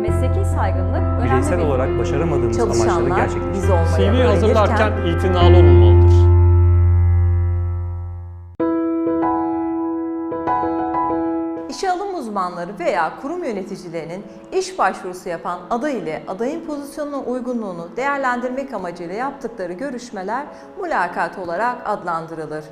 Mesleki saygınlık önemli Bireysel bir olarak başaramadığımız amaçları çalışanlar gerçekleştirmek. biz olmaya CV öğrenirken hazırlarken itinalı olunmalıdır. İşe alım uzmanları veya kurum yöneticilerinin iş başvurusu yapan aday ile adayın pozisyonuna uygunluğunu değerlendirmek amacıyla yaptıkları görüşmeler mülakat olarak adlandırılır.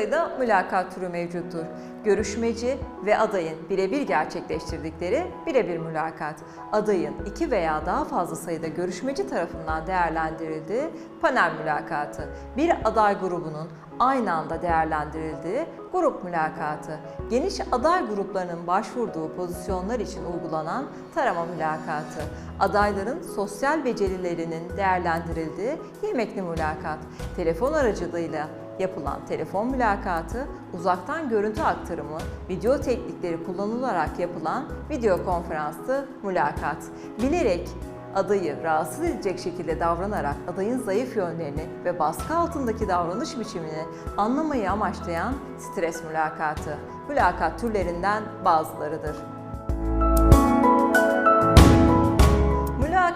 Sayıda mülakat türü mevcuttur. Görüşmeci ve adayın birebir gerçekleştirdikleri birebir mülakat. Adayın iki veya daha fazla sayıda görüşmeci tarafından değerlendirildiği panel mülakatı. Bir aday grubunun aynı anda değerlendirildiği grup mülakatı. Geniş aday gruplarının başvurduğu pozisyonlar için uygulanan tarama mülakatı. Adayların sosyal becerilerinin değerlendirildiği yemekli mülakat. Telefon aracılığıyla yapılan telefon mülakatı, uzaktan görüntü aktarımı, video teknikleri kullanılarak yapılan video konferanslı mülakat. Bilerek adayı rahatsız edecek şekilde davranarak adayın zayıf yönlerini ve baskı altındaki davranış biçimini anlamayı amaçlayan stres mülakatı. Mülakat türlerinden bazılarıdır.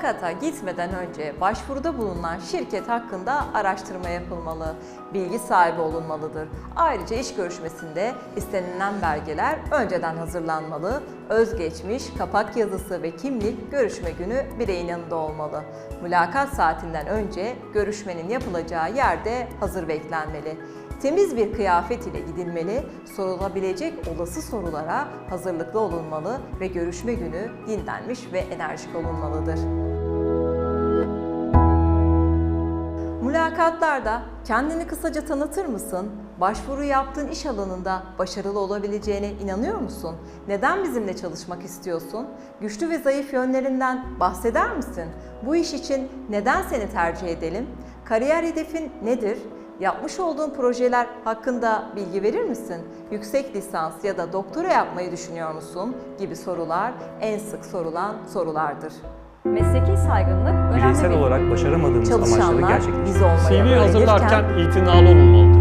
Mülakata gitmeden önce başvuruda bulunan şirket hakkında araştırma yapılmalı, bilgi sahibi olunmalıdır. Ayrıca iş görüşmesinde istenilen belgeler önceden hazırlanmalı, özgeçmiş, kapak yazısı ve kimlik görüşme günü bireyin yanında olmalı. Mülakat saatinden önce görüşmenin yapılacağı yerde hazır beklenmeli. Temiz bir kıyafet ile gidilmeli, sorulabilecek olası sorulara hazırlıklı olunmalı ve görüşme günü dinlenmiş ve enerjik olunmalıdır. Mülakatlarda kendini kısaca tanıtır mısın? Başvuru yaptığın iş alanında başarılı olabileceğine inanıyor musun? Neden bizimle çalışmak istiyorsun? Güçlü ve zayıf yönlerinden bahseder misin? Bu iş için neden seni tercih edelim? Kariyer hedefin nedir? Yapmış olduğun projeler hakkında bilgi verir misin? Yüksek lisans ya da doktora yapmayı düşünüyor musun? gibi sorular en sık sorulan sorulardır. Mesleki saygınlık önemli Bireysel bir olarak başaramadığımız amaçları çalışanlar gerçekleştirmek. biz olmaya CV öğrenirken hazırlarken itinalı olunmalıdır.